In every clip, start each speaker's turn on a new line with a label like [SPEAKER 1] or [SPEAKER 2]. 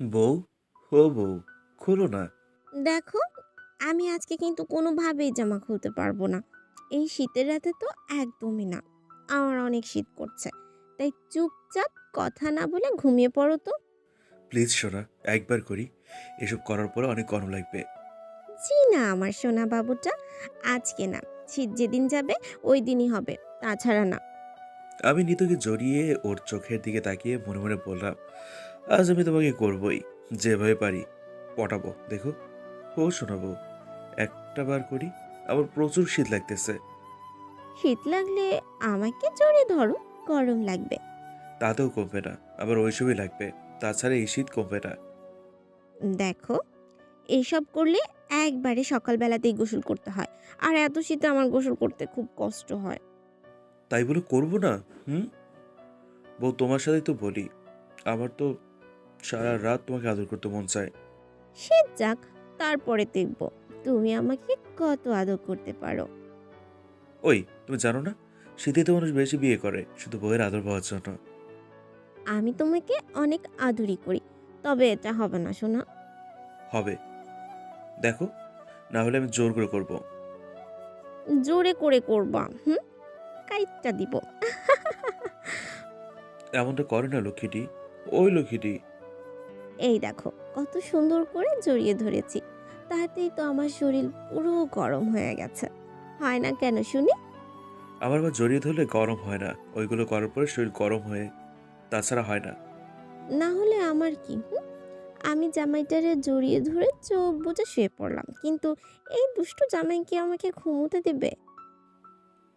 [SPEAKER 1] বউ? হো বউ খোলো না।
[SPEAKER 2] দেখো আমি আজকে কিন্তু কোনোভাবেই জামা খুলতে পারব না। এই শীতের রাতে তো একদমই না আমার অনেক শীত করছে। তাই চুপচাপ কথা না বলে ঘুমিয়ে পড়ো তো।
[SPEAKER 1] প্লিজ সোনা একবার করি। এসব করার পরে অনেক গরম লাগবে।
[SPEAKER 2] জি না আমার সোনা বাবুটা আজকে না শীত যেদিন যাবে ওই দিনই হবে তাছাড়া না।
[SPEAKER 1] আমি নিতুকে জড়িয়ে ওর চোখের দিকে তাকিয়ে মনে মনে বললাম আজ আমি তোমাকে করবই যেভাবে পারি। পটাবো দেখো। ও শোনাবো। একটা বার করি আমার প্রচুর শীত লাগতেছে।
[SPEAKER 2] শীত লাগলে আমাকে জড়িয়ে ধরো গরম লাগবে।
[SPEAKER 1] তাতেও কমবে না আবার ওইসবই লাগবে। তাছাড়া এই শীত কমবে না।
[SPEAKER 2] দেখো এইসব করলে একবারে সকালবেলাতেই গোসল করতে হয়। আর এত শীতে আমার গোসল করতে খুব কষ্ট হয়।
[SPEAKER 1] তাই বলে করব না? হুম? বউ তোমার সাথেই তো বলি। আমার তো সারা রাত তোমাকে আদর করতে মন চায়।
[SPEAKER 2] সে যাক তারপরে দেখব। তুমি আমাকে কত আদর করতে পারো।
[SPEAKER 1] ওই তুমি জানো না শীতে তো মানুষ বেশি বিয়ে করে শুধু বউয়ের আদর পাওয়ার জন্য।
[SPEAKER 2] আমি তোমাকে অনেক আদরই করি তবে এটা হবে না শোনা
[SPEAKER 1] হবে। দেখো না হলে আমি জোর করে করব।
[SPEAKER 2] জোরে করে করবা হুম? কাইটটা দিব।
[SPEAKER 1] এমনটা করে না লক্ষ্মীটি। ওই লক্ষ্মীটি
[SPEAKER 2] এই দেখো কত সুন্দর করে জড়িয়ে ধরেছি। তাতেই তো আমার শরীর পুরো গরম হয়ে গেছে। হয় না কেন শুনি?
[SPEAKER 1] আমার আবার জড়িয়ে ধরলে গরম হয় না। ওইগুলো করার পরে শরীর গরম হয়ে তাছাড়া হয় না।
[SPEAKER 2] না হলে আমার কি হুম? আমি জামাইটারে জড়িয়ে ধরে চোখ বুজে শুয়ে পড়লাম। কিন্তু এই দুষ্টু জামাই কি আমাকে ঘুমোতে দেবে?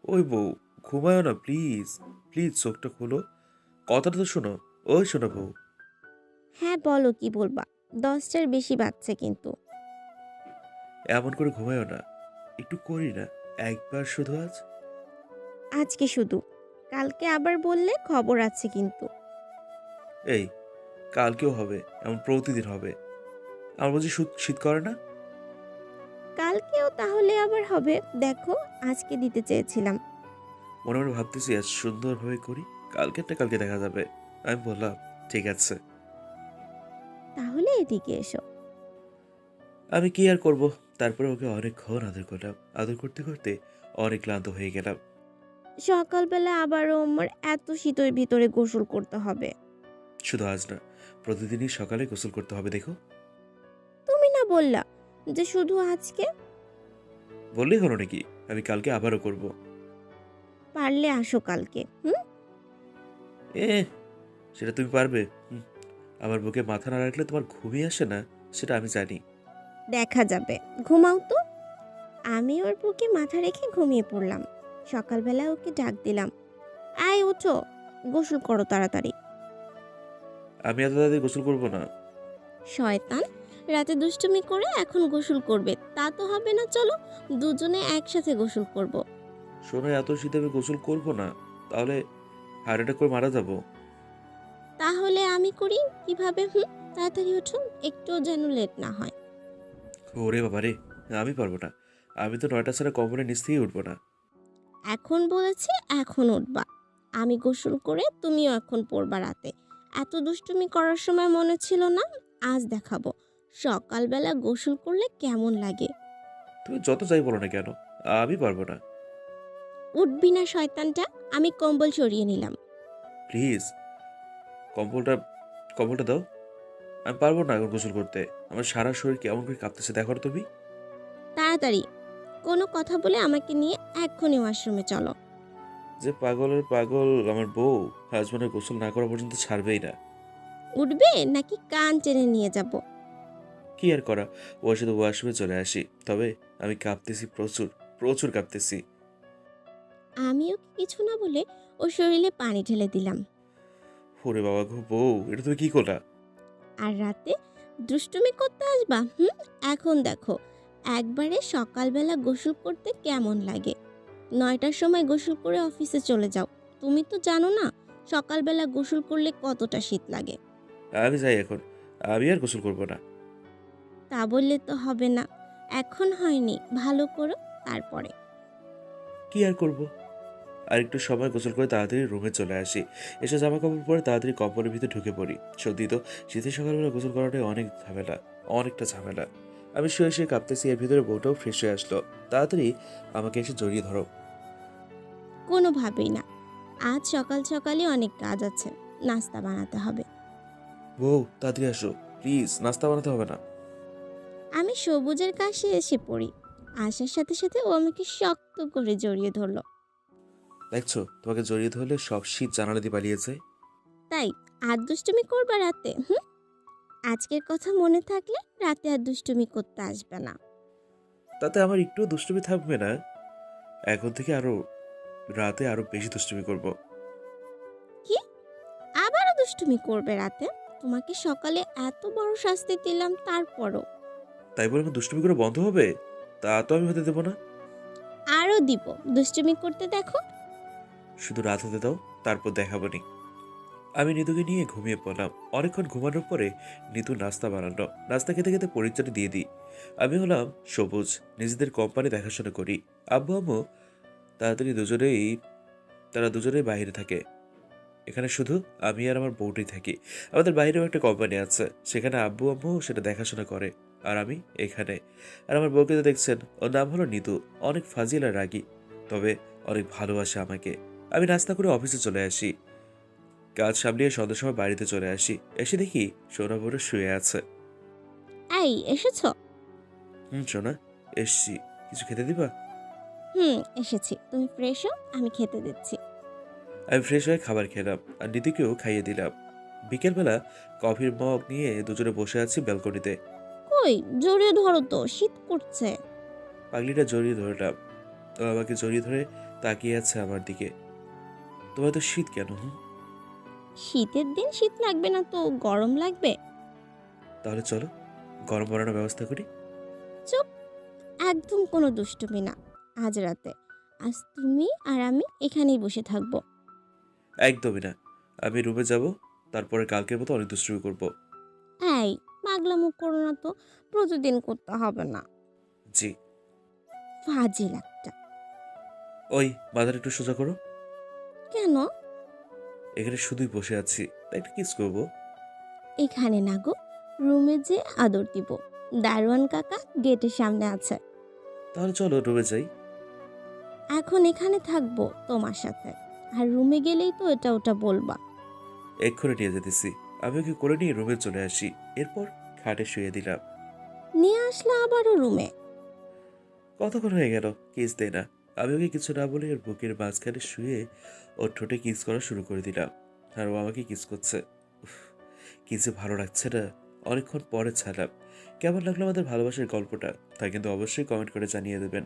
[SPEAKER 1] ওই বউ ঘুমায়ও না প্লিজ। প্লিজ চোখটা খোলো। কথাটা তো শোনো। ওই শোনো বউ।
[SPEAKER 2] হ্যাঁ বলো কি বলবা? দশটার বেশি বাচ্চা কিন্তু।
[SPEAKER 1] এমন করে ঘুমায়ও না। একটু করি না। একবার শুধু আজ?
[SPEAKER 2] আজকে শুধু। কালকে আবার বললে খবর আছে কিন্তু।
[SPEAKER 1] এই কালকেও হবে। এমন প্রতিদিন হবে। আমার বলছি শীত- শীত করে না?
[SPEAKER 2] কালকেও তাহলে আবার হবে। দেখো আজকে দিতে চেয়েছিলাম।
[SPEAKER 1] মনে মনে ভাবতেছি আজ সুন্দরভাবে করি। কালকেরটা কালকে দেখা যাবে। আমি বললাম ঠিক আছে।
[SPEAKER 2] তাহলে এদিকে এসো।
[SPEAKER 1] আমি কি আর করব? তারপরে ওকে অনেকক্ষণ আদর করলাম। আদর করতে করতে অনেক ক্লান্ত হয়ে গেলাম।
[SPEAKER 2] সকালবেলা আবারও আমার এত শীতের ভিতরে গোসল করতে হবে।
[SPEAKER 1] শুধু আজ না প্রতিদিনই সকালে গোসল করতে হবে দেখো।
[SPEAKER 2] তুমি না বললা যে শুধু আজকে?
[SPEAKER 1] বললেই হলো নাকি? আমি কালকে আবারও করব।
[SPEAKER 2] পারলে আসো কালকে হুম?
[SPEAKER 1] এ সেটা তুমি পারবে হুম, আমার বুকে মাথা না রাখলে তোমার ঘুমই আসে না সেটা আমি জানি।
[SPEAKER 2] দেখা যাবে। ঘুমাও তো। আমি ওর বুকে মাথা রেখে ঘুমিয়ে পড়লাম। সকালবেলা ওকে ডাক দিলাম আয় ওঠো। গোসল করো তাড়াতাড়ি।
[SPEAKER 1] আমি এত তাড়াতাড়ি গোসল করব না।
[SPEAKER 2] শয়তান রাতে দুষ্টুমি করে এখন গোসল করবে। তা তো হবে না চলো দুজনে একসাথে গোসল করব।
[SPEAKER 1] শোনো এত শীতে আমি গোসল করব না তাহলে হার্ট অ্যাটাক করে মারা যাব।
[SPEAKER 2] তাহলে আমি করি? কীভাবে? হুম তাড়াতাড়ি ওঠো একটু যেন লেট না হয়।
[SPEAKER 1] ওরে বাবা রে আমি পারব না। আমি তো নয়টা ছাড়া কম্বলের নিচ থেকেই উঠবো না।
[SPEAKER 2] এখন বলেছি এখন উঠবা। আমি গোসল করে তুমিও এখন পড়বা রাতে। এত দুষ্টুমি করার সময় মনে ছিল না? আজ দেখাবো। সকালবেলা গোসল করলে কেমন লাগে?
[SPEAKER 1] তুমি যত যাই বলো না কেন আমি পারব না।
[SPEAKER 2] উঠবি না শয়তানটা। আমি কম্বল সরিয়ে নিলাম।
[SPEAKER 1] প্লিজ। কম্বলটা কম্বলটা দাও। আমি পারব না এখন গোসল করতে। আমার সারা শরীর কেমন করে কাঁপতেছে দেখো না তুমি।
[SPEAKER 2] তাড়াতাড়ি কোনো কথা বলে আমাকে নিয়ে এক্ষুনি ওয়াশরুমে চলো।
[SPEAKER 1] যে পাগলের পাগল আমার বউ হাজবেন্ডের গোসল না করা পর্যন্ত ছাড়বেই না।
[SPEAKER 2] উঠবে নাকি কান টেনে নিয়ে যাব?
[SPEAKER 1] কি আর করা? ওর সাথে ওয়াশরুমে চলে আসি। তবে আমি কাঁপতেছি প্রচুর প্রচুর কাঁপতেছি।
[SPEAKER 2] আমিও কিছু না বলে ও শরীরে পানি ঢেলে দিলাম।
[SPEAKER 1] ওরে বাবা গো বউ এটা তুমি কি করলা?
[SPEAKER 2] আর রাতে দুষ্টুমি করতে আসবা? হুম? এখন দেখো একবারে সকালবেলা গোসল করতে কেমন লাগে? নয়টার সময় গোসল করে অফিসে চলে যাও। তুমি তো জানো না সকালবেলা গোসল করলে কতটা শীত লাগে।
[SPEAKER 1] আমি যাই এখন আমি আর গোসল করব না।
[SPEAKER 2] তা বললে তো হবে না। এখন হয়নি ভালো করো তারপরে।
[SPEAKER 1] কি আর করব? আর একটু সময় গোসল করে তাড়াতাড়ি রুমে চলে আসি। এসে জামা কাপড় পরে তাড়াতাড়ি কম্বলের ভিতরে ঢুকে পড়ি। সত্যি তো শীতের সকালবেলা গোসল করাটাই অনেক ঝামেলা অনেকটা ঝামেলা। আমি শুয়ে শুয়ে কাঁপতেছি এর ভিতরে বউটাও ফ্রেশ হয়ে আসলো। তাড়াতাড়ি আমাকে এসে জড়িয়ে ধরো।
[SPEAKER 2] কোনোভাবেই না। আজ সকাল সকালে অনেক কাজ আছে নাস্তা বানাতে হবে।
[SPEAKER 1] বউ তাড়াতাড়ি আসো প্লিজ নাস্তা বানাতে হবে না।
[SPEAKER 2] আমি সবুজের কাছে এসে পড়ি। আসার সাথে সাথে ও আমাকে শক্ত করে জড়িয়ে ধরলো।
[SPEAKER 1] দেখছ তোমাকে জড়িয়ে ধরলে সব শীত জানালা দিয়ে পালিয়ে যায়।
[SPEAKER 2] তাই আর দুষ্টুমি করবা রাতে হুম? আজকের কথা মনে থাকলে রাতে আর দুষ্টুমি করতে আসবে না।
[SPEAKER 1] তাতে আমার একটু দুষ্টুমি থাকবে না। এখন থেকে আরও রাতে আরও বেশি দুষ্টুমি করব। কি?
[SPEAKER 2] আবারও দুষ্টুমি করবে রাতে? তোমাকে সকালে এত বড় শাস্তি দিলাম তারপরও।
[SPEAKER 1] তাই বলে আমার দুষ্টুমি করে বন্ধ হবে? তা তো আমি হতে দেবো না।
[SPEAKER 2] আরও দিব। দুষ্টুমি করতে দেখো
[SPEAKER 1] শুধু রাত হতে দাও, তারপর দেখাবো নি। আমি নিতুকে নিয়ে ঘুমিয়ে পড়লাম। অনেকক্ষণ ঘুমানোর পরে নিতু নাস্তা বানালো। নাস্তা খেতে খেতে পরিচয় দিয়ে দিই। আমি হলাম সবুজ, নিজেদের কোম্পানি দেখাশোনা করি। আব্বু আম্মু তাড়াতাড়ি দুজনেই, তারা দুজনেই বাইরে থাকে। এখানে শুধু আমি আর আমার বউটাই থাকি। আমাদের বাইরেও একটা কোম্পানি আছে। সেখানে আব্বু আম্মু সেটা দেখাশোনা করে, আর আমি এখানে। আর আমার বউকে তো দেখছেন, ওর নাম হলো নিতু। অনেক ফাজিল আর রাগী, তবে অনেক ভালোবাসে আমাকে। আমি নাস্তা করে অফিসে চলে আসি। কাজ সামলিয়ে সন্ধ্যার সময় বাড়িতে চলে আসি। এসে দেখি সোনা বড় শুয়ে আছে।
[SPEAKER 2] এই এসেছ?
[SPEAKER 1] হুম সোনা এসছি। কিছু খেতে দিবা?
[SPEAKER 2] হুম এসেছি। তুমি ফ্রেশ হও আমি খেতে দিচ্ছি।
[SPEAKER 1] আমি ফ্রেশ হয়ে খাবার খেলাম আর নিতুকেও খাইয়ে দিলাম। বিকেলবেলা কফির মগ নিয়ে দুজনে বসে আছি ব্যালকনিতে।
[SPEAKER 2] কই জড়িয়ে ধরো তো শীত করছে।
[SPEAKER 1] পাগলিটা জড়িয়ে ধরলাম। ও আমাকে জড়িয়ে ধরে তাকিয়ে আছে আমার দিকে। তোমার তো শীত কেন
[SPEAKER 2] শীতের দিন শীত লাগবে না তো গরম লাগবে।
[SPEAKER 1] তাহলে চলো গরম বানানোর ব্যবস্থা করি।
[SPEAKER 2] চুপ একদম কোনো দুষ্টুমি না আজ রাতে। আজ তুমি আর আমি এখানেই বসে থাকব।
[SPEAKER 1] একদমই না আমি রুমে যাব তারপরে কালকের মতো অনেক দুষ্টুমি করব।
[SPEAKER 2] এই পাগলামো করো না তো প্রতিদিন করতে হবে না।
[SPEAKER 1] জি।
[SPEAKER 2] ফাজিল একটা।
[SPEAKER 1] ওই মাথাটা একটু সোজা করো।
[SPEAKER 2] কেন?
[SPEAKER 1] এখানে শুধুই বসে আছি তাই একটা কিস করব?
[SPEAKER 2] এখানে না গো রুমে যে আদর দিব। দারোয়ান কাকা গেটের সামনে আছে।
[SPEAKER 1] তাহলে চলো রুমে যাই।
[SPEAKER 2] এখন এখানে থাকব তোমার সাথে। আর রুমে গেলেই তো এটা ওটা বলবা।
[SPEAKER 1] এক্ষুনি নিয়ে যেতেছি। আমি ওকে করে নিয়ে রুমে চলে আসি। এরপর খাটে শুয়ে দিলাম।
[SPEAKER 2] নিয়ে আসলে আবারও রুমে।
[SPEAKER 1] কতক্ষণ হয়ে গেল কিস দেয় না। আমি ওকে কিছু না বলে ওর বুকের মাঝখানে শুয়ে ওর ঠোঁটে কিস করা শুরু করে দিলাম। আর ও আমাকে কিস করছে। উফ, কি যে ভালো লাগছে না। অনেকক্ষণ পরে ছাড়লাম। কেমন লাগল আমাদের ভালোবাসার গল্পটা? তা কিন্তু অবশ্যই কমেন্ট করে জানিয়ে দেবেন।